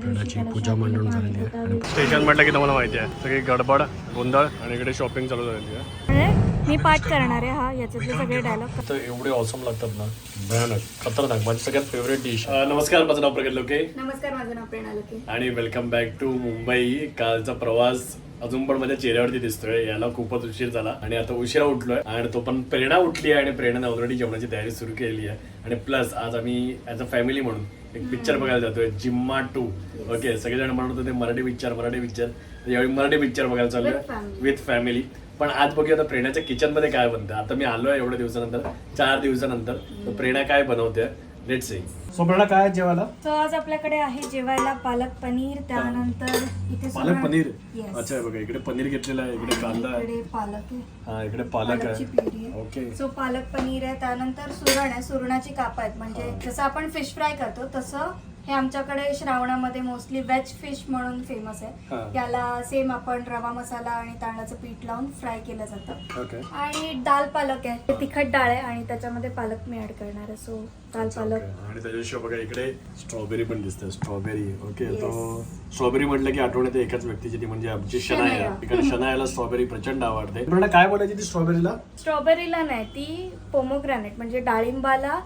प्रेरणाची पूजा मांडून झालेली आहे. स्टेशन म्हटलं की तुम्हाला माहिती आहे. सगळी गडबड गोंधळ आणि इकडे शॉपिंग चालू झालेली आहे. मी पाठ करणार आहे हा याच्यातले सगळे डायलॉग तर एवढे ऑसम लागतात ना. भयानक. खतरनाक. माझी सगळ्यात फेवरेट डिश नमस्कार माझं नाव प्रगत लोके. नमस्कार माझं नाव प्रेरणा लोके. आणि वेलकम बॅक टू मुंबई. कालचा प्रवास अजून पण माझ्या चेहऱ्यावरती दिसतोय. याला खूपच उशीर झाला आणि आता उशिरा उठलोय. आणि तो पण प्रेरणा उठली आहे आणि प्रेरणाने ऑलरेडी जेवणाची तयारी सुरू केली आहे. आणि प्लस आज आम्ही ऍज अ फॅमिली म्हणून एक पिक्चर बघायला जातोय जिम्मा टू ओके सगळेजण म्हणत होते मराठी पिक्चर मराठी पिक्चर यावेळी मराठी पिक्चर बघायला चाललोय. विथ फॅमिली पण आज बघूया आता प्रेरणाच्या किचनमध्ये काय बनतं. आता मी आलोय एवढ्या दिवसानंतर चार दिवसानंतर. तर प्रेरणा काय बनवते? लेट सी काय जेवायला? सो आज आपल्याकडे आहे जेवायला पालक पनीर त्यानंतर इथे पालक पनीर. अच्छा हे बघा इकडे पनीर घेतलेलं आहे इकडे कांदा आहे. इकडे पालक आहे. हा इकडे पालक पालकची आहे. प्युरी आहे. ओके सो पालक पनीर आहे त्यानंतर सुरण आहे सुरणाची काप आहेत. म्हणजे जसं आपण फिश फ्राय करतो तसं हे आमच्याकडे श्रावणामध्ये मोस्टली वेज फिश म्हणून फेमस हा. आहे याला सेम आपण रवा मसाला आणि तांदळाचं पीठ लावून फ्राय केलं जातं. ओके आणि दाल पालक आहे. तिखट डाळ आहे आणि त्याच्यामध्ये पालक मी ऍड करणार आहे. सो दाल पालक आणि त्याच्याशिवाय बघा इकडे स्ट्रॉबेरी पण दिसते स्ट्रॉबेरी. ओके तो स्ट्रॉबेरी म्हटलं की आठवण्यात एकाच व्यक्तीची ती म्हणजे आमची शनाया. इकडे शनायाला स्ट्रॉबेरी प्रचंड आवडते. प्रेरणा काय बोलायची ती स्ट्रॉबेरीला? स्ट्रॉबेरीला नाही ती पोमोग्रॅनेट म्हणजे डाळिंबाला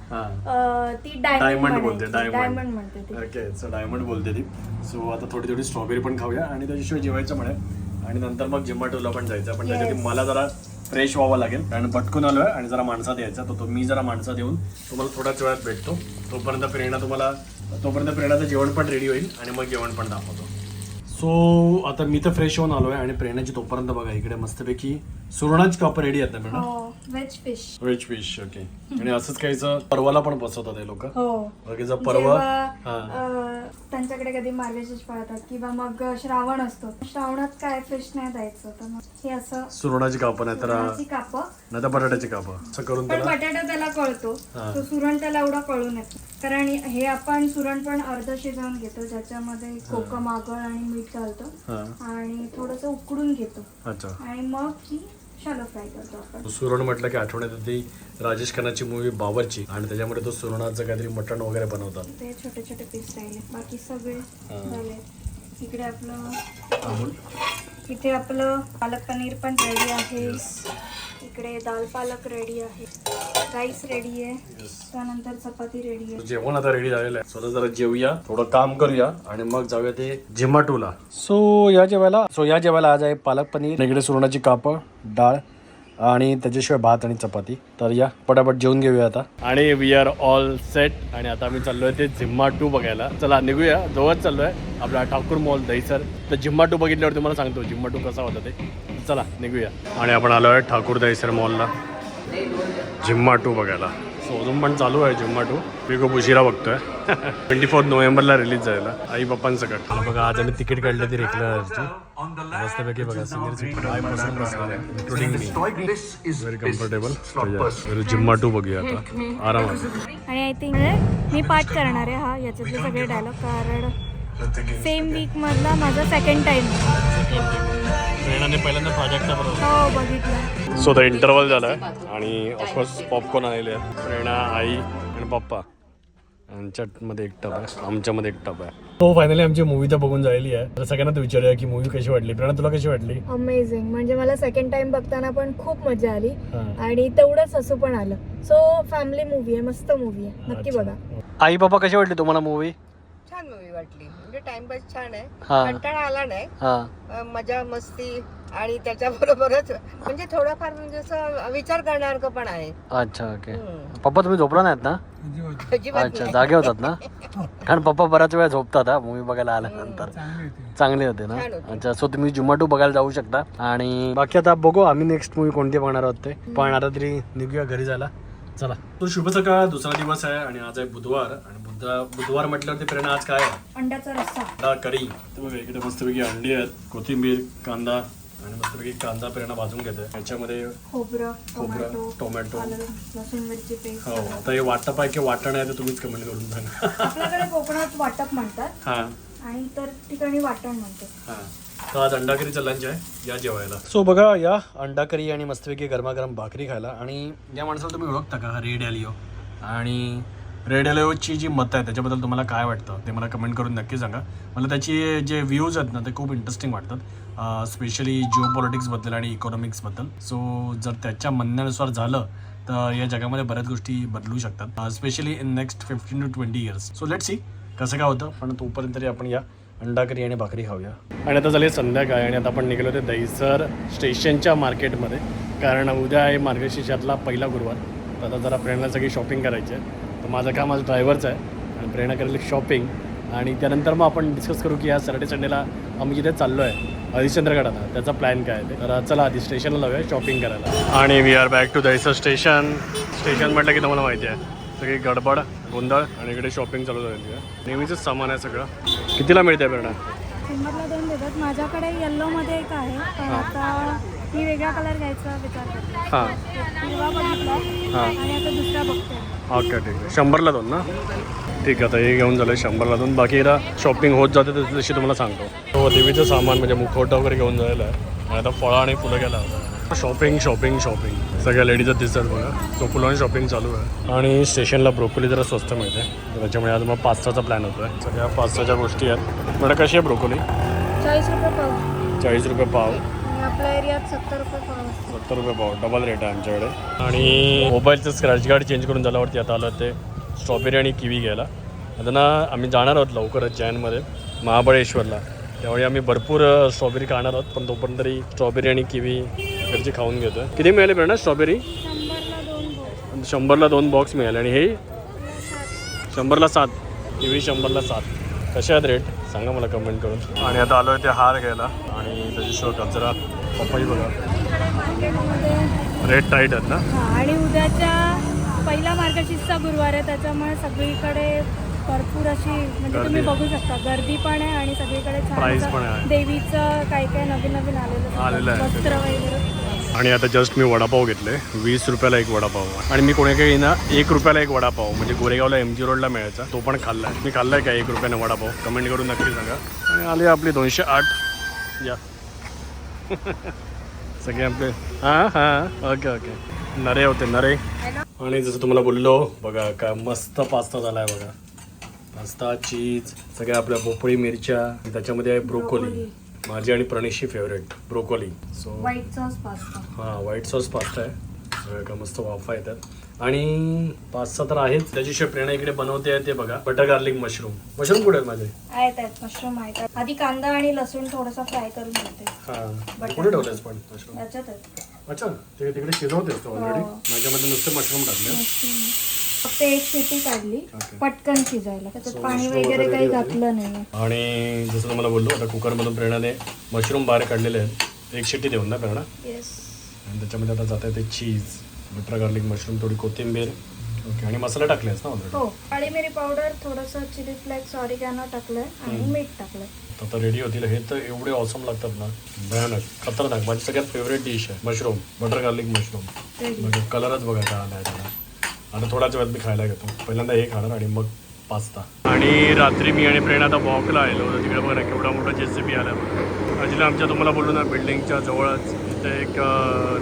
ती डायमंड बोलते डायमंड. डायमंड म्हणते ओके सो डायमंड बोलते ती. सो आता थोडी थोडी स्ट्रॉबेरी पण खाऊया आणि त्याच्याशिवाय जेवायचं म्हणे. आणि नंतर मग झिम्माटोला पण जायचं. पण त्याच्यासाठी. मला जरा फ्रेश व्हावं लागेल. कारण पटकून आलोय आणि जरा माणसात यायचा तर तो मी जरा माणसात येऊन तुम्हाला थोड्याच वेळात भेटतो. तोपर्यंत प्रेरणा तुम्हाला तोपर्यंत प्रेरणाचं जेवण पण रेडी होईल आणि मग जेवण पण दाखवतो. सो आता मी तर फ्रेश होऊन आलोय आणि प्रेरणाची तोपर्यंत बघा इकडे मस्तपैकी सुरणाची काप रेडी आहेत ना madam veg fish veg fish okay आणि असंच काहीचं परवाला पण बसवतात हे लोक. हो. परवा हा. त्यांच्याकडे कधी मार्गशीर्ष पाळतात किंवा मग श्रावण असतो. श्रावणात काय फिश नाही द्यायचं तर मग हे असं सुरणाची काप नाही तर सुरणाची कापं. नाही तर बटाट्याची काप. असं करून पण त्याला बटाटा त्याला कळतो. हा. तो सुरण त्याला एवढा कळून येतो कारण हे आपण सुरण पण अर्ध शिजवून घेतो ज्याच्यामध्ये कोकम आगळ आणि मीठ घालतो. हा. आणि थोडस उकडून घेतो. अच्छा. आणि मग ही शालो फ्राय करतो आपण सुरण म्हटलं की आठवण्यात येते राजेश खन्नाची मूवी बावरची आणि त्याच्यामध्ये तो सुरणाचं काहीतरी मटण वगैरे बनवतात. ते छोटे छोटे पीस राहिले बाकी सगळे. झाले. इकडे आपलं इथे आपलं पालक पनीर पण रेडी आहे. इकडे दाल पालक रेडी आहे. राईस रेडी आहे. त्यानंतर चपाती रेडी आहे. जेवण आता रेडी झालेलं आहे. स्वतः जरा जेवूया. थोडं काम करूया आणि मग जाऊया ते झिमाटूला. सो या जेवायला सो या जेवायला आज आहे पालक पनीर. इकडे सुरणाची कापं डाळ. आणि त्याच्याशिवाय भात आणि चपाती. तर या पटापट जेवून घेऊया आता. आणि वी आर ऑल सेट आणि आता आम्ही चाललोय ते झिम्मा टू बघायला. चला निघूया. जवळच चाललोय. आपला ठाकूर मॉल दहीसर. तर झिम्मा टू बघितल्यावर तुम्हाला सांगतो झिम्मा टू कसा होता ते. चला निघूया. आणि आपण आलोय ठाकूर दहीसर मॉलला झिम्मा टू बघायला. सो अजून पण चालू आहे झिम्मा टू मी खूप उशिरा बघतोय. ट्वेंटी फोर्थ नोव्हेंबरला रिलीज झालेला. आई बाप्पांसकट मला बघा आज आम्ही तिकीट काढली ती रेकलरची मस्तपैकी बघा व्हेरी कम्फर्टेबल झिम्मा टू बघूया आता. आरामात आणि आय थिंक मी पाठ करणार आहे हा याच्यातले सगळे डायलॉग कारण सेम वीक मधला माझा सेकंड टाइम प्रेरणाने पहिल्यांदा प्रोजेक्टचा बरोबर. हो बघितलं. सो द इंटरवल झालाय. आणि ऑफकोर्स पॉपकॉर्न आलेले आहेत. प्रेरणा आई आणि पप्पा. यांच्यामध्ये एक टप आहे. आमच्यामध्ये एक टप आहे. तो फायनली आमची मूवी तर बघून झालेली आहे. तर सगळ्यांना विचारूया की मूवी कशी वाटली? प्रेरणा तुला कशी वाटली? अमेझिंग म्हणजे मला सेकंड टाइम बघताना पण खूप मजा आली. आणि तेवढंच हसू पण आलं. सो फॅमिली मूवी आहे. मस्त मूवी आहे. नक्की बघा. आई पप्पा कशी वाटली तुम्हाला मूवी छान मूवी वाटली. म्हणजे टाइमपास छान आहे. कंटाळा आला नाही. मजा मस्ती आणि त्याच्याबरोबरच म्हणजे थोडंफार म्हणजे असं विचार करण्यासारखं पण आहे. अच्छा ओके हम्म. पप्पा तुम्ही झोपला नाहीत ना? अजिबात. अच्छा नाही. जागे होतात ना? कारण पप्पा बऱ्याच वेळा झोपतात हा मूवी बघायला आल्यानंतर. चांगले होते. ना? छान होते. अच्छा सो तुम्ही जुमाटू बघायला जाऊ शकता. आणि बाकी आता बघू आम्ही नेक्स्ट मूवी कोणती बघणार आहोत ते. पण आता तरी निघूया घरी जायला. चला. तो शुभ सकाळ दुसरा दिवस आहे आणि आज आहे बुधवार. आणि बुधवार बुधवार म्हटल्यावरती प्रेरणा आज काय आहे? अंड्याचा रस्सा. अंडा कढी तर बघा इकडे मस्तपैकी अंडी आहेत. कोथिंबीर कांदा आणि मस्तपैकी कांदा प्रेरणा भाजून घेते याच्यामध्ये खोबरं खोबरं टोमॅटो आलं लसूण मिरची पेस्ट हो आता हे वाटप आहे की वाटण आहे ते तुम्हीच कमेंट करून सांगा. आपल्याकडे कोकणात वाटप म्हणतात. हा. आणि इतर ठिकाणी वाटण म्हणतात. हा. तर आज अंडा करीचा लंच आहे या जेवायला. सो बघा या अंडा करी आणि मस्तपैकी गरमागरम भाकरी खायला. आणि या माणसाला तुम्ही ओळखता का? रेड आलिओ आणि रेड एलोची जी मतं आहे त्याच्याबद्दल तुम्हाला काय वाटतं? ते मला कमेंट करून नक्की सांगा. मला त्याची जे व्ह्यूज आहेत ना ते खूप इंटरेस्टिंग वाटतात. स्पेशली जिओ पॉलिटिक्सबद्दल आणि इकॉनॉमिक्सबद्दल सो जर त्याच्या म्हणण्यानुसार झालं तर या जगामध्ये बऱ्याच गोष्टी बदलू शकतात. Specially in next fifteen to twenty years so let see कसं काय होतं पण तोपर्यंत तरी आपण या अंडाकरी आणि भाकरी खाऊया. आणि आता झाली संध्याकाळ आणि आता आपण निघालो ते दहीसर स्टेशनच्या मार्केटमध्ये. कारण उद्या आहे मार्गशीर्षातला पहिला गुरुवार. तर आता जरा प्रेरणा सगळी शॉपिंग करायची आहे तर माझं काम आज ड्रायव्हरचं आहे. आणि प्रेरणा करेल शॉपिंग आणि त्यानंतर मग आपण डिस्कस करू की या सॅटर्डे संडेला आम्ही जिथे चाललो आहे हरिश्चंद्रगडाला त्याचा प्लॅन काय आहे ते. तर चला आधी स्टेशनला जाऊया शॉपिंग करायला. आणि we are back to Dahisar station station म्हटलं की तुम्हाला माहिती आहे. सगळी गडबड गोंधळ आणि इकडे शॉपिंग चालू झालेली आहे. नेहमीचंच सामान आहे सगळं. कितीला मिळते प्रेरणा शंभरला दोन देतात. माझ्याकडे येल्लोमध्ये एक आहे. पण आता मी वेगळा कलर घ्यायचा विचार करते. हां. हिरवा बघितला हां. आणि आता दुसरा बघते. ओके ठीक आहे. शंभरला दोन ना? ठीक आहे आता हे घेऊन झालं शंभरला दोन बाकी एकदा शॉपिंग होत जाते तशी तशी तुम्हाला सांगतो. हो देवीचं सामान म्हणजे मुखवटा वगैरे घेऊन जायला आहे. आणि आता फळं आणि फुलं घ्यायला होतं शॉपिंग शॉपिंग शॉपिंग सगळ्या लेडीजच दिसतात बघा. सो फुलं शॉपिंग चालू आहे. आणि स्टेशनला ब्रोकोली जरा स्वस्त मिळते. तर त्याच्यामुळे आज मग पास्ताचा प्लॅन होतो आहे सगळ्या पास्ताच्या गोष्टी आहेत. बरं कशी आहे ब्रोकोली चाळीस रुपये पाव. चाळीस रुपये पाव. आणि आपल्या एरियात सत्तर रुपये पाव. सत्तर रुपये पाव. डबल रेट आहे आमच्याकडे. आणि मोबाईलचं स्क्रॅच गार्ड चेंज करून झाल्यावरती आता आलं ते. स्ट्रॉबेरी आणि किवी घ्यायला. आता ना आम्ही जाणार आहोत लवकरच जैनमध्ये महाबळेश्वरला. त्यावेळी आम्ही भरपूर स्ट्रॉबेरी खाणार आहोत पण तोपर्यंत तरी स्ट्रॉबेरी आणि किवी इकडची खाऊन घेतो किती मिळाले प्रेरणा स्ट्रॉबेरी? शंभरला दोन बॉक्स मिळाले. आणि हे? शंभरला सात. किवी शंभरला सात. कसे आहेत रेट सांगा मला कमेंट करून. आणि आता आलो आहे ते हार घ्यायला. आणि त्याच्याशिवाय कचरा पपई बघा. रेट टाईट आहेत ना? आणि उद्याच्या पहिला मार्गशीर्षचा गुरुवार आहे त्याच्यामुळे सगळीकडे भरपूर अशी म्हणजे गर्दी. तुम्ही. बघू शकता गर्दी पण आहे आणि सगळीकडे छान Price पण आहे. देवीचं काय काय नवीन नवीन आलेलं आलेलं आहे. वस्त्र वगैरे. आणि आता जस्ट मी वडापाव घेतले वीस रुपयाला एक वडापाव. आणि मी कोणी काही ना एक रुपयाला एक वडापाव म्हणजे गोरेगावला एम जी रोडला मिळायचा तो पण खाल्लाय. मी खाल्लाय का एक रुपयाने वडापाव? कमेंट करून नक्की सांगा. आणि आली आपली दोनशे आठ. या. सगळे आपले हां हां. ओके ओके नरे होते नरे. आणि जसं तुम्हाला बोललो बघा काय मस्त पास्ता झालाय बघा. पास्ता चीज सगळ्या आपल्या भोपळी मिरच्या त्याच्यामध्ये आहे ब्रोकोली माझी आणि प्रणीशची favourite broccoli so white sauce pasta हा व्हाईट सॉस पास्ता आहे. सगळं का मस्त वाफा येतात. आणि पास्ता तर आहेच त्याच्याशिवाय प्रेरणा इकडे बनवते आहे ते बघा. बटर गार्लिक मशरूम मशरूम कुठे आहेत माझे? आहेत आहेत. मशरूम आहेत. आधी कांदा आणि लसूण थोडासा फ्राय करून घेते. हा. कुठे पण मशरूम याच्यात आहेत अच्छा ते तिकडे शिजवतेस तू ऑलरेडी हो. माझ्यामध्ये नुसते मशरूम टाकले. फक्त एक शिटी काढली. पटकन शिजायला. त्याच्यात So, पाणी वगैरे काही. घातलं नाही. आणि जसं तुम्हाला बोललो आता कुकरमधून प्रेरणाने मशरूम बाहेर काढलेले आहेत. एक शिट्टी देऊन ना प्रेरणा? येस आणि त्याच्यामध्ये आता जात आहे ते चीज बटर गार्लिक मशरूम थोडी कोथिंबीर. ओके आणि मसाला टाकलेस ना ऑलरेडी हो काळी मिरी पावडर थोडंसं चिली फ्लेक्स ऑरिगॅनो टाकलंय आणि मीठ टाकलंय. आता रेडी होतील. हे तर एवढे ऑसम लागतात ना. भयानक खतरनाक. माझी सगळ्यात फेवरेट डिश आहे. Mushroom butter garlic mushroom Ready. म्हणजे कलरच बघा काय आलाय त्याला आता थोड्याच वेळात मी खायला घेतो. पहिल्यांदा हे खाणार आणि मग पास्ता आणि रात्री मी आणि प्रेरणा आता वॉकला आलो होतो. तिकडे बघा केवढा मोठा जे सी बी आला बघा. अजिला आमच्या तुम्हाला बोललो ना बिल्डिंगच्या जवळच. इथे एक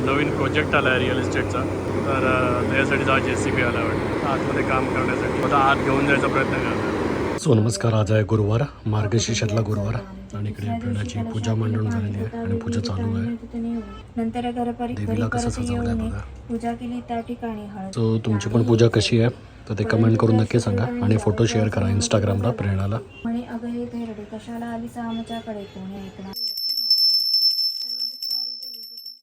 नवीन प्रोजेक्ट आला आहे रिअल इस्टेटचा तर त्याच्यासाठी हा जे सी बी आला वाटतं. आतमध्ये काम करण्यासाठी. आता आत घेऊन जायचा प्रयत्न करतो सो नमस्कार आज आहे गुरुवार. मार्गशीर्षातला गुरुवार. आणि इकडे प्रेरणाची पूजा मांडून झालेली आहे आणि पूजा चालू आहे. नंतर देवीला कसं सजवलंय येऊन बघा. पूजा केली त्या ठिकाणी सो तुमची पण पूजा कशी आहे? तर ते कमेंट करून नक्की सांगा आणि फोटो शेअर करा इंस्टाग्रामला प्रेरणाला. म्हणे अगं हे धैर्य कशाला आली आमच्याकडे कोणी ऐकणार?